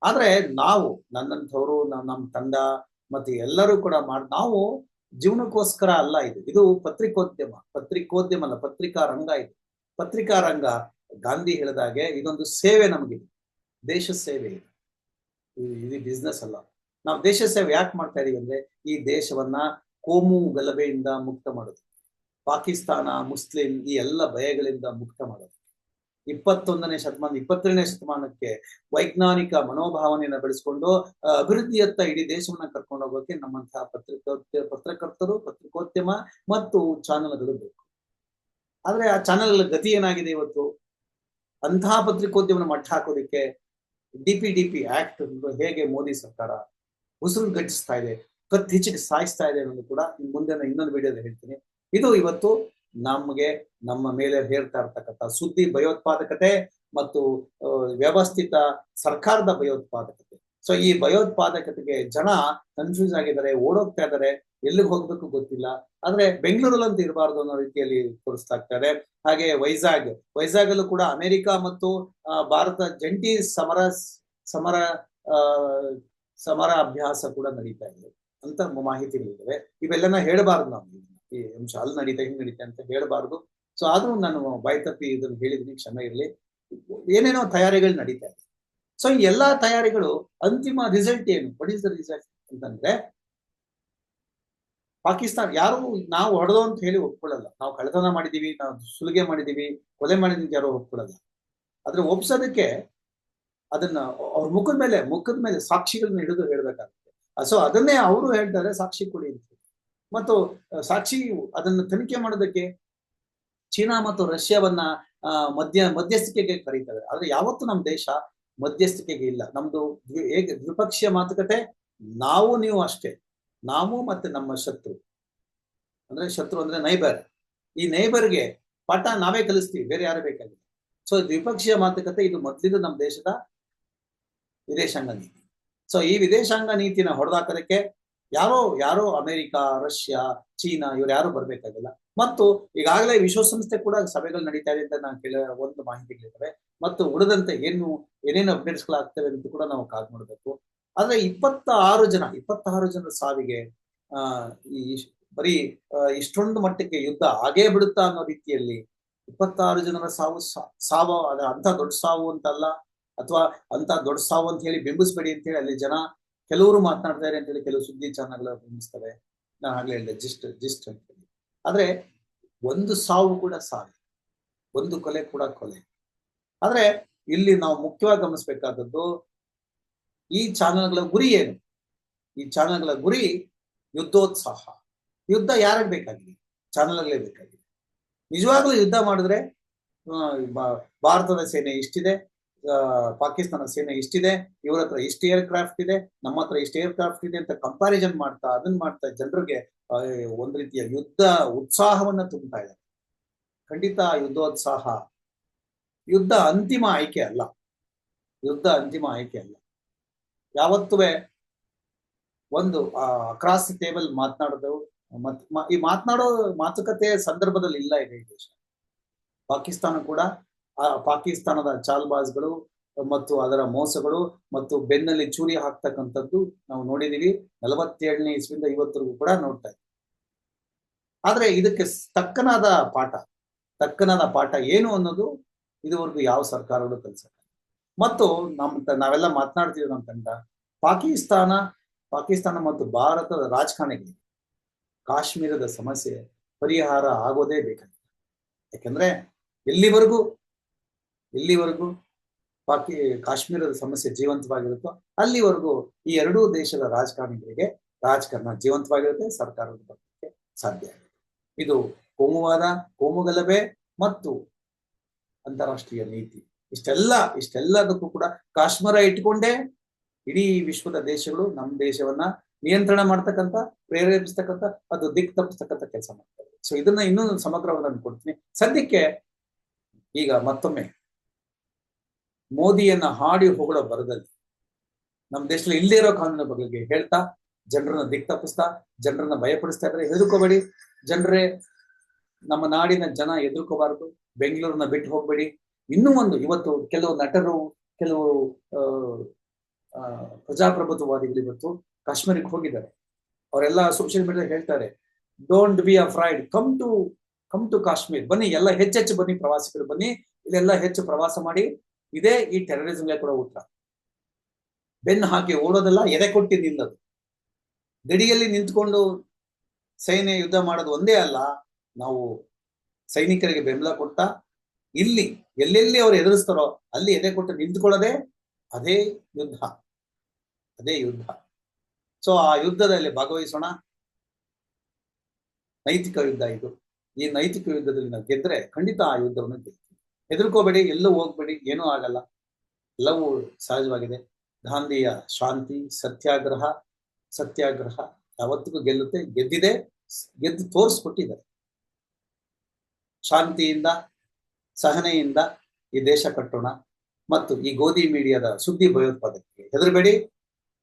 ಆದ್ರೆ ನಾವು ನನ್ನಂಥವ್ರು ನಮ್ಮ ತಂಡ ಮತ್ತೆ ಎಲ್ಲರೂ ಕೂಡ ಮಾಡಿ, ನಾವು ಜೀವನಕ್ಕೋಸ್ಕರ ಅಲ್ಲ ಇದು. ಇದು ಪತ್ರಿಕೋದ್ಯಮ. ಪತ್ರಿಕೋದ್ಯಮ ಅಲ್ಲ, ಪತ್ರಿಕಾ ರಂಗ ಇದು. ಪತ್ರಿಕಾ ರಂಗ, ಗಾಂಧಿ ಹೇಳಿದಾಗೆ ಇದೊಂದು ಸೇವೆ ನಮಗಿದೆ. ದೇಶ ಸೇವೆ ಇದು. ಇದು- ಬಿಸ್ನೆಸ್ ಅಲ್ಲ. ನಾವು ದೇಶ ಸೇವೆ ಯಾಕೆ ಮಾಡ್ತಾ ಇದೀವಿ ಅಂದ್ರೆ, ಈ ದೇಶವನ್ನ ಕೋಮು ಗಲಭೆಯಿಂದ ಮುಕ್ತ ಮಾಡೋದು. ಪಾಕಿಸ್ತಾನ, ಮುಸ್ಲಿಂ ಈ ಎಲ್ಲ ಭಯಗಳಿಂದ ಮುಕ್ತ ಮಾಡೋದು. ಇಪ್ಪತ್ತೊಂದನೇ ಶತಮಾನ ಇಪ್ಪತ್ತೆರಡನೇ ಶತಮಾನಕ್ಕೆ ವೈಜ್ಞಾನಿಕ ಮನೋಭಾವನೆಯನ್ನ ಬೆಳೆಸ್ಕೊಂಡು ಅಭಿವೃದ್ಧಿಯತ್ತ ಇಡೀ ದೇಶವನ್ನ ಕರ್ಕೊಂಡು ಹೋಗೋಕೆ ನಮ್ಮಂತಹ ಪತ್ರಿಕೋದ್ಯ, ಪತ್ರಕರ್ತರು, ಪತ್ರಿಕೋದ್ಯಮ ಮತ್ತು ಚಾನೆಲ್ಗಳು ಬೇಕು. ಆದ್ರೆ ಆ ಚಾನೆಲ್ಗಳ ಗತಿ ಏನಾಗಿದೆ ಇವತ್ತು? ಅಂತಹ ಪತ್ರಿಕೋದ್ಯಮನ ಮಟ್ಟ ಹಾಕೋದಿಕ್ಕೆ D P D P act ಹೇಗೆ ಮೋದಿ ಸರ್ಕಾರ ಉಸಿರು ಗಟ್ಟಿಸ್ತಾ ಇದೆ ಕತ್ತಿಚ್ಚಿಗೆ ಸಾಯಿಸ್ತಾ ಇದೆ ಅನ್ನೋದು ಕೂಡ ಮುಂದೆ ನಾನು ಇನ್ನೊಂದು ವಿಡಿಯೋದಲ್ಲಿ ಹೇಳ್ತೀನಿ. ಇದು ಇವತ್ತು ನಮಗೆ ನಮ್ಮ ಮೇಲೆ ಹೇರ್ತಾ ಇರ್ತಕ್ಕಂಥ ಸುದ್ದಿ ಭಯೋತ್ಪಾದಕತೆ ಮತ್ತು ವ್ಯವಸ್ಥಿತ ಸರ್ಕಾರದ ಭಯೋತ್ಪಾದಕತೆ. ಸೊ ಈ ಭಯೋತ್ಪಾದಕತೆಗೆ ಜನ ಕನ್ಫ್ಯೂಸ್ ಆಗಿದ್ದಾರೆ, ಓಡೋಗ್ತಾ ಇದ್ದಾರೆ. ಎಲ್ಲಿಗೆ ಹೋಗ್ಬೇಕು ಗೊತ್ತಿಲ್ಲ. ಆದ್ರೆ ಬೆಂಗಳೂರಲ್ಲಂತೂ ಇರಬಾರ್ದು ಅನ್ನೋ ರೀತಿಯಲ್ಲಿ ತೋರಿಸ್ತಾ ಇರ್ತಾರೆ. ಹಾಗೆ ವೈಜಾಗ್ ವೈಜಾಗ್ ಅಲ್ಲೂ ಕೂಡ ಅಮೆರಿಕ ಮತ್ತು ಭಾರತ ಜಂಟಿ ಸಮರ ಸಮರ ಸಮರ ಅಭ್ಯಾಸ ಕೂಡ ನಡೀತಾ ಇದೆ. ಅಂತ ಮಾಹಿತಿಗಳಿದ್ದಾವೆ ಇವೆಲ್ಲನ ಹೇಳಬಾರ್ದು ನಾವು. ಅಂಶ ಅಲ್ಲಿ ನಡೀತಾ ಹಿಂಗೆ ನಡೀತಾ ಅಂತ ಹೇಳಬಾರ್ದು. ಸೊ ಆದ್ರೂ ನಾನು ಬಾಯ್ತಪ್ಪಿ ಇದನ್ನು ಹೇಳಿದ್ದೀನಿ ಕ್ಷಮೆ ಇರಲಿ. ಏನೇನೋ ತಯಾರಿಗಳು ನಡೀತಾ ಇದೆ. ಸೊ ಈ ಎಲ್ಲಾ ತಯಾರಿಗಳು ಅಂತಿಮ ರಿಸಲ್ಟ್ ಏನು? ವಾಟ್ ಇಸ್ ದ ರಿಸಲ್ಟ್ ಅಂತಂದ್ರೆ, ಪಾಕಿಸ್ತಾನ ಯಾರು ನಾವು ಹೊಡೆದು ಅಂತ ಹೇಳಿ ಒಪ್ಕೊಳ್ಳಲ್ಲ. ನಾವು ಕಳೆತನ ಮಾಡಿದೀವಿ, ನಾವು ಸುಲಿಗೆ ಮಾಡಿದೀವಿ, ಕೊಲೆ ಮಾಡಿದೀವಿ ಯಾರು ಒಪ್ಕೊಳ್ಳಲ್ಲ. ಆದ್ರೆ ಒಪ್ಸೋದಕ್ಕೆ ಅದನ್ನ ಅವ್ರ ಮುಖದ ಮೇಲೆ ಮುಖದ ಮೇಲೆ ಸಾಕ್ಷಿಗಳನ್ನ ಹಿಡಿದು ಹೇಳ್ಬೇಕಾಗುತ್ತೆ. ಸೊ ಅದನ್ನೇ ಅವರು ಹೇಳ್ತಾರೆ, ಸಾಕ್ಷಿ ಕೊಡಿ ಅಂತ. ಮತ್ತು ಸಾಕ್ಷಿ ಅದನ್ನು ತನಿಖೆ ಮಾಡೋದಕ್ಕೆ ಚೀನಾ ಮತ್ತು ರಷ್ಯಾವನ್ನ ಮಧ್ಯ, ಮಧ್ಯಸ್ಥಿಕೆಗೆ ಕರೀತಾರೆ ಆದ್ರೆ ಯಾವತ್ತು ನಮ್ಮ ದೇಶ ಮಧ್ಯಸ್ಥಿಕೆಗೆ ಇಲ್ಲ. ನಮ್ದು ಹೇಗೆ ದ್ವಿಪಕ್ಷೀಯ ಮಾತುಕತೆ, ನಾವು, ನೀವು ಅಷ್ಟೇ. ನಾವು ಮತ್ತೆ ನಮ್ಮ ಶತ್ರು. ಅಂದ್ರೆ ಶತ್ರು ಅಂದ್ರೆ ನೈಬರ್ ಈ ನೈಬರ್ಗೆ ಪಾಠ ನಾವೇ ಕಲಿಸ್ತೀವಿ, ಬೇರೆ ಯಾರು ಬೇಕಾಗಿಲ್ಲ. ಸೊ ದ್ವಿಪಕ್ಷೀಯ ಮಾತುಕತೆ ಇದು ಮೊದಲಿಂದ ನಮ್ಮ ದೇಶದ ವಿದೇಶಾಂಗ ನೀತಿ. ಸೊ ಈ ವಿದೇಶಾಂಗ ನೀತಿನ ಹೊಡೆದಾಕೋದಕ್ಕೆ ಯಾರೋ ಯಾರೋ ಅಮೆರಿಕ, ರಷ್ಯಾ, ಚೀನಾ ಇವ್ರು ಯಾರು ಬರ್ಬೇಕಾಗಿಲ್ಲ. ಮತ್ತು ಈಗಾಗಲೇ ವಿಶ್ವಸಂಸ್ಥೆ ಕೂಡ ಸಭೆಗಳು ನಡೀತಾ ಇದೆ ಅಂತ ನಾನು ಕೇಳ, ಒಂದು ಮಾಹಿತಿಗಳಿದ್ದಾವೆ. ಮತ್ತು ಉಳಿದಂತೆ ಏನು, ಏನೇನು ಅಪ್ಡೇಟ್ಸ್ಗಳಾಗ್ತವೆ ಅಂತ ಕೂಡ ನಾವು ಕಾಲ್ ಮಾಡಬೇಕು. ಆದ್ರೆ ಇಪ್ಪತ್ತ ಆರು ಜನ, ಇಪ್ಪತ್ತಾರು ಜನರ ಸಾವಿಗೆ, ಆ, ಈ ಬರೀ ಇಷ್ಟೊಂದು ಮಟ್ಟಕ್ಕೆ ಯುದ್ಧ ಆಗೇ ಬಿಡುತ್ತಾ ಅನ್ನೋ ರೀತಿಯಲ್ಲಿ ಇಪ್ಪತ್ತಾರು ಜನರ ಸಾವು ಸಾವ ಸಾವು, ಅದ ಅಂತ ದೊಡ್ಡ ಸಾವು ಅಂತಲ್ಲ, ಅಥವಾ ಅಂತ ದೊಡ್ಡ ಸಾವು ಅಂತ ಹೇಳಿ ಬಿಂಬಿಸ್ಬೇಡಿ ಅಂತ ಹೇಳಿ ಅಲ್ಲಿ ಜನ ಕೆಲವರು ಮಾತನಾಡ್ತಾರೆ ಅಂತ ಹೇಳಿ ಕೆಲವು ಸುದ್ದಿ ಚಾನಲ್ಗಳು ಬಿಂಬಿಸ್ತವೆ ನಾನು ಆಗ್ಲೇ ಹೇಳಿದೆ, ಜಿಸ್ಟ್ ಜಿಸ್ಟ್ ಅಂತ ಆದ್ರೆ ಒಂದು ಸಾವು ಕೂಡ ಸಾವು ಒಂದು ಕೊಲೆ ಕೂಡ ಕೊಲೆ. ಆದ್ರೆ ಇಲ್ಲಿ ನಾವು ಮುಖ್ಯವಾಗಿ ಗಮನಿಸಬೇಕಾದದ್ದು ಈ ಚಾನೆಲ್ಗಳ ಗುರಿ ಏನು? ಈ ಚಾನಲ್ಗಳ ಗುರಿ ಯುದ್ಧೋತ್ಸಾಹ. ಯುದ್ಧ ಯಾರಿಗೆ ಬೇಕಾಗಿದೆ? ಚಾನಲ್ ಬೇಕಾಗಿದೆ. ನಿಜವಾಗ್ಲೂ ಯುದ್ಧ ಮಾಡಿದ್ರೆ ಭಾರತದ ಸೇನೆ ಇಷ್ಟಿದೆ. ಪಾಕಿಸ್ತಾನ ಸೇನೆ ಇಷ್ಟಿದೆ, ಇವ್ರ ಹತ್ರ ಇಷ್ಟು ಏರ್ ಕ್ರಾಫ್ಟ್ ಇದೆ, ನಮ್ಮ ಹತ್ರ ಇಷ್ಟು ಏರ್ ಕ್ರಾಫ್ಟ್ ಇದೆ ಅಂತ ಕಂಪಾರಿಸನ್ ಮಾಡ್ತಾ ಅದನ್ನ ಮಾಡ್ತಾ ಜನರಿಗೆ ಒಂದ್ ರೀತಿಯ ಯುದ್ಧ ಉತ್ಸಾಹವನ್ನ ತುಂಬುತ್ತಾ ಇದ್ದಾರೆ. ಖಂಡಿತ ಯುದ್ಧೋತ್ಸಾಹ, ಯುದ್ಧ ಅಂತಿಮ ಆಯ್ಕೆ ಅಲ್ಲ. ಯುದ್ಧ ಅಂತಿಮ ಆಯ್ಕೆ ಅಲ್ಲ. ಯಾವತ್ತೂ ಒಂದು ಅಕ್ರಾಸ್ ಟೇಬಲ್ ಮಾತನಾಡೋದು, ಮತ್ ಈ ಮಾತನಾಡೋ ಮಾತುಕತೆ ಸಂದರ್ಭದಲ್ಲಿ ಇಲ್ಲ ಇದೆ ಪಾಕಿಸ್ತಾನ ಕೂಡ ಪಾಕಿಸ್ತಾನದ ಚಾಲ್ಬಾಜ್ಗಳು ಮತ್ತು ಅದರ ಮೋಸಗಳು ಮತ್ತು ಬೆನ್ನಲ್ಲಿ ಚೂರಿ ಹಾಕ್ತಕ್ಕಂಥದ್ದು ನಾವು ನೋಡಿದೀವಿ ನಲವತ್ತೇಳನೇ ಇಸ್ವಿಂದ ಇವತ್ತರೆಗೂ ಕೂಡ ನೋಡ್ತಾ ಇದ್ದೀವಿ. ಆದ್ರೆ ಇದಕ್ಕೆ ತಕ್ಕನಾದ ಪಾಠ ತಕ್ಕನಾದ ಪಾಠ ಏನು ಅನ್ನೋದು ಇದುವರೆಗೂ ಯಾವ ಸರ್ಕಾರಗಳು ಕಲಿಸಲ್ಲ. ಮತ್ತು ನಮ್ಮ ನಾವೆಲ್ಲ ಮಾತನಾಡ್ತೀವಿ ನಮ್ಮ ಪಾಕಿಸ್ತಾನ ಪಾಕಿಸ್ತಾನ ಮತ್ತು ಭಾರತದ ರಾಜಕಾರಣಿಗಳಿಗೆ ಕಾಶ್ಮೀರದ ಸಮಸ್ಯೆ ಪರಿಹಾರ ಆಗೋದೇ ಬೇಕಾಗಿದೆ ಯಾಕಂದ್ರೆ ಎಲ್ಲಿವರೆಗೂ ಎಲ್ಲಿವರೆಗೂ ಪಾಕಿ ಕಾಶ್ಮೀರದ ಸಮಸ್ಯೆ ಜೀವಂತವಾಗಿರುತ್ತೋ ಅಲ್ಲಿವರೆಗೂ ಈ ಎರಡೂ ದೇಶದ ರಾಜಕಾರಣಿಗಳಿಗೆ ರಾಜಕಾರಣ ಜೀವಂತವಾಗಿರುತ್ತೆ ಸರ್ಕಾರದ ಬರಲಿಕ್ಕೆ ಸಾಧ್ಯ ಇದು ಕೋಮುವಾದ ಕೋಮುಗಲಭೆ ಮತ್ತು ಅಂತಾರಾಷ್ಟ್ರೀಯ ನೀತಿ. ಇಷ್ಟೆಲ್ಲ, ಇಷ್ಟೆಲ್ಲದಕ್ಕೂ ಕೂಡ ಕಾಶ್ಮೀರ ಇಟ್ಕೊಂಡೇ ಇಡೀ ವಿಶ್ವದ ದೇಶಗಳು ನಮ್ಮ ದೇಶವನ್ನ ನಿಯಂತ್ರಣ ಮಾಡ್ತಕ್ಕಂಥ, ಪ್ರೇರೇಪಿಸ್ತಕ್ಕಂಥ, ಅದು ದಿಕ್ ತಪ್ಪಿಸ್ತಕ್ಕಂಥ ಕೆಲಸ ಮಾಡ್ತಾರೆ ಸೊ ಇದನ್ನ ಇನ್ನೊಂದು ಸಮಗ್ರವಾಗಿ ಕೊಡ್ತೀನಿ. ಸದ್ಯಕ್ಕೆ ಈಗ ಮತ್ತೊಮ್ಮೆ ಮೋದಿಯನ್ನ ಹಾಡಿ ಹೊಗಳ ಬರದಲ್ಲಿ ನಮ್ಮ ದೇಶದಲ್ಲಿ ಇಲ್ಲದೇ ಇರೋ ಕಾನೂನಿನ ಬಗ್ಗೆ ಹೇಳ್ತಾ, ಜನರನ್ನ ದಿಕ್ ತಪ್ಪಿಸ್ತಾ, ಜನರನ್ನ ಭಯಪಡಿಸ್ತಾ ಇದ್ರೆ ಹೆದರ್ಕೋಬೇಡಿ. ಜನರೇ, ನಮ್ಮ ನಾಡಿನ ಜನ ಎದುರ್ಕೋಬಾರದು ಬೆಂಗಳೂರನ್ನ ಬಿಟ್ಟು ಹೋಗ್ಬೇಡಿ. ಇನ್ನೂ ಒಂದು ಇವತ್ತು ಕೆಲವು ನಟರು, ಕೆಲವು ಪ್ರಜಾಪ್ರಭುತ್ವವಾದಿಗಳು ಇವತ್ತು ಕಾಶ್ಮೀರಕ್ಕೆ ಹೋಗಿದ್ದಾರೆ. ಅವರೆಲ್ಲ ಸೋಷಿಯಲ್ ಮೀಡಿಯಾ ಹೇಳ್ತಾರೆ don't be afraid come to come to Kashmir ಬನ್ನಿ, ಎಲ್ಲ ಹೆಚ್ಚೆಚ್ಚು ಬನ್ನಿ ಪ್ರವಾಸಿಗರು. ಬನ್ನಿ, ಇಲ್ಲೆಲ್ಲ ಹೆಚ್ಚು ಪ್ರವಾಸ ಮಾಡಿ ಇದೇ ಈ ಟೆರರಿಸಂಗೆ ಕೂಡ ಉತ್ತರ. ಬೆನ್ನು ಹಾಕಿ ಓಡೋದಲ್ಲ ಎದೆ ಕೊಟ್ಟಿ ನಿಲ್ಲದು ಗಡಿಯಲ್ಲಿ ನಿಂತ್ಕೊಂಡು ಸೈನ್ಯ ಯುದ್ಧ ಮಾಡೋದು ಒಂದೇ ಅಲ್ಲ, ನಾವು ಸೈನಿಕರಿಗೆ ಬೆಂಬಲ ಕೊಟ್ಟ ಇಲ್ಲಿ ಎಲ್ಲೆಲ್ಲಿ ಅವ್ರು ಎದುರಿಸ್ತಾರೋ ಅಲ್ಲಿ ಎದೆ ಕೊಟ್ಟು ನಿಂತ್ಕೊಳ್ಳೋದೇ ಅದೇ ಯುದ್ಧ. ಅದೇ ಯುದ್ಧ. ಸೊ ಆ ಯುದ್ಧದಲ್ಲಿ ಭಾಗವಹಿಸೋಣ. ನೈತಿಕ ಯುದ್ಧ ಇದು. ಈ ನೈತಿಕ ಯುದ್ಧದಲ್ಲಿ ನಾವು ಗೆದ್ರೆ ಖಂಡಿತ ಆ ಯುದ್ಧವನ್ನು ಗೆಲ್ತೀವಿ. ಹೆದರ್ಕೋಬೇಡಿ, ಎಲ್ಲೂ ಹೋಗ್ಬೇಡಿ, ಏನೂ ಆಗಲ್ಲ. ಎಲ್ಲವೂ ಸಹಜವಾಗಿದೆ. ಗಾಂಧಿಯ ಶಾಂತಿ, ಸತ್ಯಾಗ್ರಹ ಸತ್ಯಾಗ್ರಹ ಯಾವತ್ತಿಗೂ ಗೆಲ್ಲುತ್ತೆ, ಗೆದ್ದಿದೆ, ಗೆದ್ದು ತೋರಿಸ್ಕೊಟ್ಟಿದ್ದಾರೆ. ಶಾಂತಿಯಿಂದ, ಸಹನೆಯಿಂದ ಈ ದೇಶ ಕಟ್ಟೋಣ ಮತ್ತು ಈ ಗೋಧಿ ಮೀಡಿಯಾದ ಸುದ್ದಿ ಭಯೋತ್ಪಾದಕರಿಗೆ ಹೆದರಬೇಡಿ,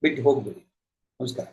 ಬಿಟ್ಟು ಹೋಗ್ಬೇಡಿ. ನಮಸ್ಕಾರ.